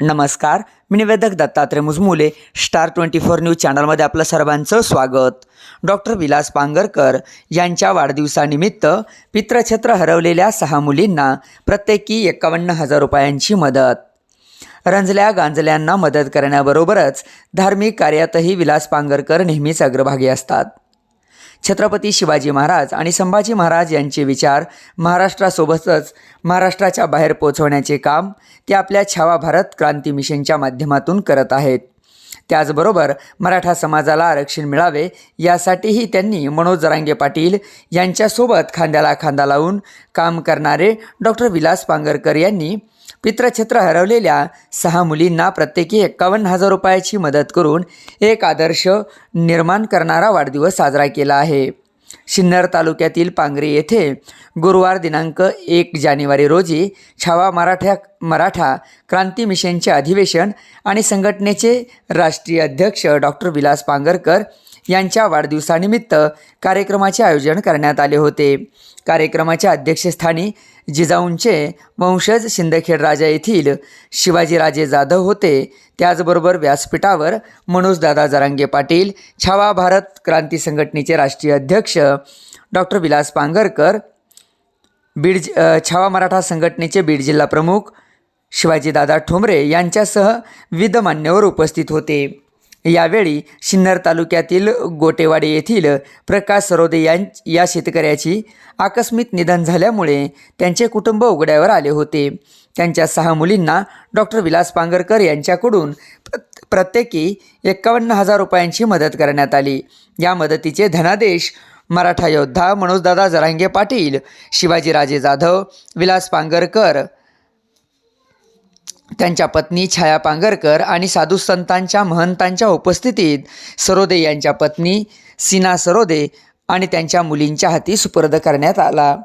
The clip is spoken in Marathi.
नमस्कार मी निवेदक Dattatray Mujmule Star twenty four news चॅनलमध्ये आपलं सर्वांचं स्वागत. डॉक्टर विलास पांगरकर यांच्या वाढदिवसानिमित्त पित्रछत्र हरवलेल्या सहा मुलींना प्रत्येकी एकावन्न हजार रुपयांची मदत. रंजल्या गांजल्यांना मदत करण्याबरोबरच धार्मिक कार्यातही विलास पांगरकर नेहमीच अग्रभागी असतात. छत्रपती शिवाजी महाराज आणि संभाजी महाराज यांचे विचार महाराष्ट्रासोबतच महाराष्ट्राच्या बाहेर पोचवण्याचे काम ते आपल्या छावा भारत क्रांती मिशनच्या माध्यमातून करत आहेत. त्याचबरोबर मराठा समाजाला आरक्षण मिळावे यासाठीही त्यांनी मनोज जरांगे पाटील यांच्यासोबत खांद्याला खांदा लावून काम करणारे डॉक्टर विलास पांगरकर यांनी पित्रछत्र हरवलेल्या सहा मुलींना प्रत्येकी एक्कावन्न हजार रुपयाची मदत करून एक आदर्श निर्माण करणारा वाढदिवस साजरा केला आहे. सिन्नर तालुक्यातील पांगरी येथे गुरुवार दिनांक एक जानेवारी रोजी छावा मराठा मराठा क्रांती मिशनचे अधिवेशन आणि संघटनेचे राष्ट्रीय अध्यक्ष डॉक्टर विलास पांगरकर यांच्या वाढदिवसानिमित्त कार्यक्रमाचे आयोजन करण्यात आले होते. कार्यक्रमाच्या अध्यक्षस्थानी जिजाऊंचे वंशज शिंदखेडराजा येथील शिवाजीराजे जाधव होते. त्याचबरोबर व्यासपीठावर मनोजदादा जरांगे पाटील छावा भारत क्रांती संघटनेचे राष्ट्रीय अध्यक्ष डॉक्टर विलास पांगरकर बीड छावा मराठा संघटनेचे बीड जिल्हा प्रमुख शिवाजीदादा ठोंबरे यांच्यासह विविध मान्यवर उपस्थित होते. यावेळी सिन्नर तालुक्यातील गोटेवाडी येथील प्रकाश सरोदे यां या शेतकऱ्याची आकस्मिक निधन झाल्यामुळे त्यांचे कुटुंब उघड्यावर आले होते. त्यांच्या सहा मुलींना डॉक्टर विलास पांगरकर यांच्याकडून प्र- प्रत्येकी एक्कावन्न हजार रुपयांची मदत करण्यात आली. या मदतीचे धनादेश मराठा योद्धा मनोजदादा जरांगे पाटील शिवाजीराजे जाधव विलास पांगरकर त्यांच्या पत्नी छाया पांगरकर आणि साधू संतांच्या महंतांच्या उपस्थितीत सरोदे यांच्या पत्नी सिना सरोदे आणि त्यांच्या मुलींच्या हाती सुपूर्द करण्यात आला.